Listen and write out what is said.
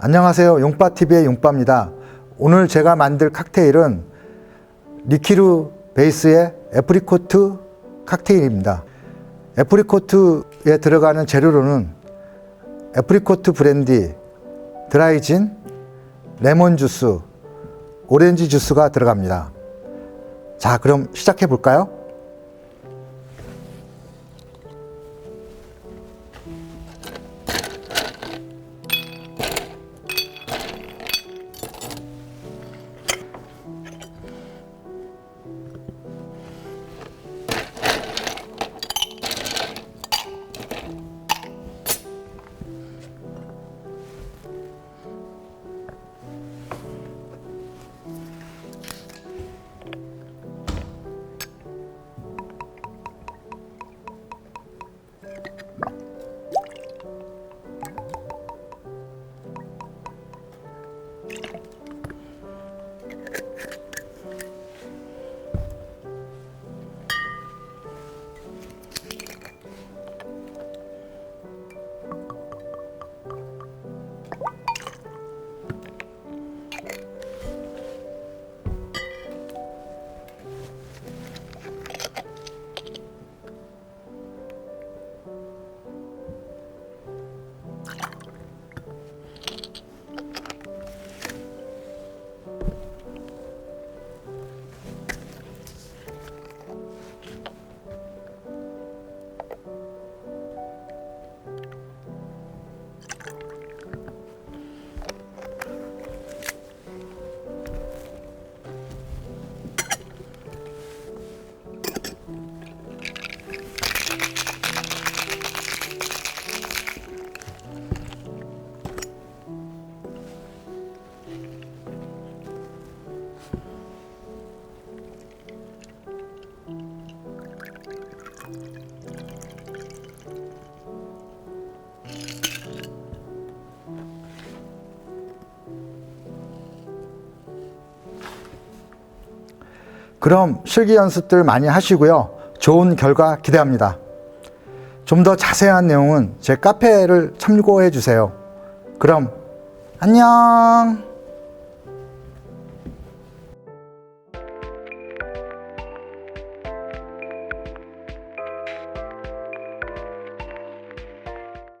안녕하세요. 용빠TV의 용빠입니다. 오늘 제가 만들 칵테일은 리키루 베이스의 애프리코트 칵테일입니다. 애프리코트에 들어가는 재료로는 애프리코트 브랜디, 드라이진, 레몬 주스, 오렌지 주스가 들어갑니다. 자, 그럼 시작해 볼까요? 그럼 실기 연습들 많이 하시고요. 좋은 결과 기대합니다. 좀 더 자세한 내용은 제 카페를 참고해 주세요. 그럼 안녕!